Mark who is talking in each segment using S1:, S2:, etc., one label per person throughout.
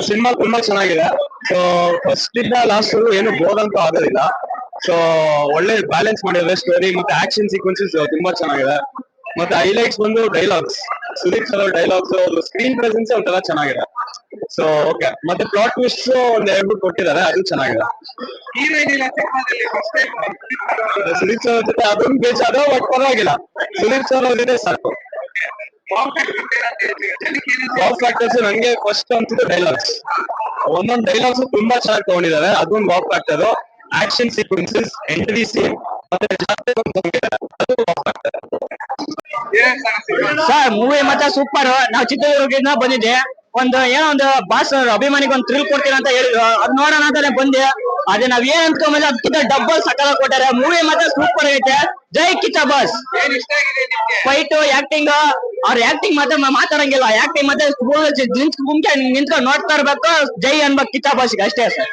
S1: Cinema ತುಂಬಾ ಚೆನ್ನಾಗಿದೆ. So first ಇಂದ ಲಾಸ್ಟ್ ಏನು ಬೋರ್ ಅಂತೂ ಆಗೋದಿಲ್ಲ. ಸೊ ಒಳ್ಳೆ ಬ್ಯಾಲೆನ್ಸ್ ಮಾಡಿದ್ರೆ ಸ್ಟೋರಿ ಮತ್ತೆ ಆಕ್ಷನ್ ಸೀಕ್ವೆನ್ಸಸ್ ತುಂಬಾ ಚೆನ್ನಾಗಿದೆ. ಮತ್ತೆ ಹೈಲೈಟ್ಸ್ ಬಂದು dialogues Sudeep sir dialogues screen presence ಒಂಥರ ಚೆನ್ನಾಗಿದೆ. ಸೊ ಓಕೆ ಮತ್ತೆ ಪ್ಲಾಟ್ ಟ್ವಿಸ್ಟ್ ಒಂದ್ ಎರಡು ಕೊಟ್ಟಿದ್ದಾರೆ. ಅದು ಚೆನ್ನಾಗಿದೆ. ಸುದೀಪ್ ಸರ್ ಜೊತೆ ಅದೊಂದು ಬೇಜಾರು ಬಟ್ ಪರವಾಗಿಲ್ಲ. ಸುದೀಪ್ ಸರ್ ಅವ್ರ ಸಾಕು. ಬಾಕ್ಸ್ ಫ್ಯಾಕ್ಟರ್ಸ್ ನಂಗೆ ಫಸ್ಟ್ ಅನ್ಸಿದ್ದು ಡೈಲಾಗ್ಸ್ ಒಂದೊಂದು ಡೈಲಾಗ್ಸ್ ತುಂಬಾ ಚೆನ್ನಾಗಿ ತಗೊಂಡಿದ್ದಾರೆ ಅದೊಂದು back factor action sequences entry scene
S2: sir movie ಮತ್ತೆ ಸೂಪರ್ ನಾವು ಚಿತ್ರದುರ್ಗದಿಂದ ಬಂದಿದ್ದೆ. ಒಂದು ಏನೋ ಒಂದು ಬಾಸ್ ಅಭಿಮಾನಿಗೆ ಒಂದು ಥ್ರಿಲ್ ಕೊಡ್ತೀನಿ ಅಂತ ಹೇಳಿದ್ರು. ಅದ್ ನೋಡೋಣ ಅಂತಾನೆ ಬಂದೆ. ಅದೇ ನಾವ್ ಏನ್ ಅನ್ಕೊಂಬಲ್ಲ ಅದಕ್ಕಿಂತ ಡಬ್ಬಲ್ ಸಕಲ ಕೊಟ್ಟಾರೆ. ಮೂವಿ ಮಾತ್ರ ಸೂಪರ್ ಐತೆ ಜೈ ಕಿಚ್ಚ ಬಾಸ್.
S3: ಏನ್ ಇಷ್ಟ ಆಗಿದೆ ನಿಮ್ಗೆ?
S2: ಫೈಟ್ ಆಕ್ಟಿಂಗ್ ಅವ್ರ ಆಕ್ಟಿಂಗ್ ಮಾತ್ರ ಮಾತಾಡಂಗಿಲ್ಲ. ಆಕ್ಟಿಂಗ್ ಮತ್ತೆ ನಿಂತ್ ಗುಂಕೆ ನಿಂತ್ಕೊಂಡು ನೋಡ್ತಾ ಇರ್ಬೇಕು. ಜೈ ಅನ್ಬೇಕು ಕಿಚ್ಚ ಬಾಸ್ಗೆ ಅಷ್ಟೇ. ಸರ್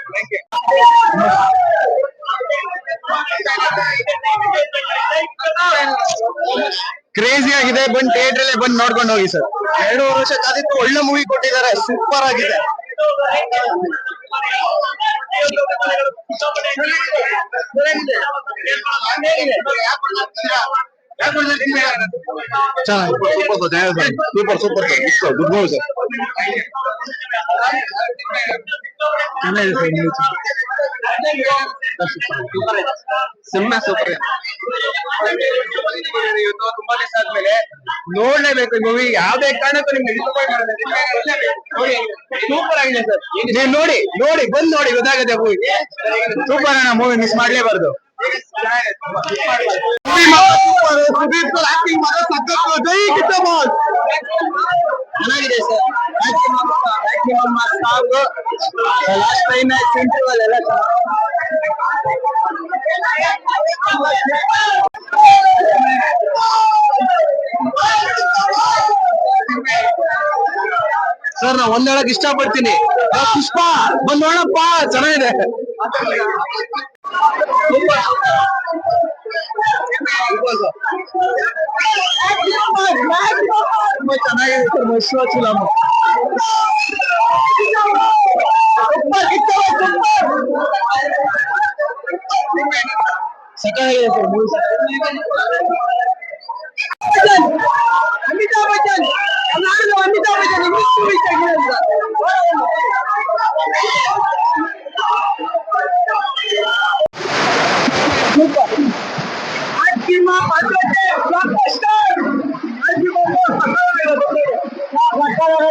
S1: ಕ್ರೇಜಿ ಆಗಿದೆ. ಬಂದು ಥಿಯೇಟರ್ ಅಲ್ಲೇ ಬಂದ್ ನೋಡ್ಕೊಂಡು ಹೋಗಿ ಸರ್. ಎರಡು ವರ್ಷ ಕಾದಿತ್ತು ಒಳ್ಳೆ ಮೂವಿ ಕೊಟ್ಟಿದ್ದಾರೆ. ಸೂಪರ್ ಆಗಿದೆ. Super super sir good morning sir sir ಚೆನ್ನಾಗಿದೆ ಸಿನಿಮಾ ಸೂಪರ್
S3: ಇವತ್ತು ತುಂಬಾ ದಿವಸ ಆದ್ಮೇಲೆ ನೋಡ್ಲೇಬೇಕು ಈ ಮೂವಿ ಯಾವ್ದೇ ಕಾರಣಕ್ಕೂ ನಿಮ್ಗೆ ಡಿಸಪಾಯಿಂಟ್ ನೋಡಿ ಸೂಪರ್ ಆಗಿದೆ ಸರ್
S1: ನೀವು ನೋಡಿ ನೋಡಿ ಬಂದ್ ನೋಡಿ ಗೊತ್ತಾಗುತ್ತೆ ಮೂವಿ ಸೂಪರ್ ಅಣ್ಣ ಮೂವಿ ಮಿಸ್ ಮಾಡ್ಲೇಬಾರ್ದು ಸುದೀಪ್ ಸರ್ ಆಕ್ಟಿಂಗ್ ಮಾಡೋ ಸಖತ್ತು ಜೈ ಕಿಚ್ಚ ಬಾಸ್ ಚೆನ್ನಾಗಿದೆ sir maximum song last climax interval ಎಲ್ಲ ಸರ್ ನಾ ಒಂದ್ ಹೇಳಕ್ ಇಷ್ಟಪಡ್ತೀನಿ. ಆ, ಪುಷ್ಪ ಬಂದ್ ನೋಡಪ್ಪ ಚೆನ್ನಾಗಿದೆ. ತುಂಬಾ ಚೆನ್ನಾಗಿದೆ. ಸರ್. ಮೈಸೂರು ಫಿಲಮ್ সেটা হয়ে গেছে অমিতাভ বচ্চন অমিতাভ বচ্চন আজকে মা পাঁচটা ব্লকবাস্টার আজকে বলব সকালে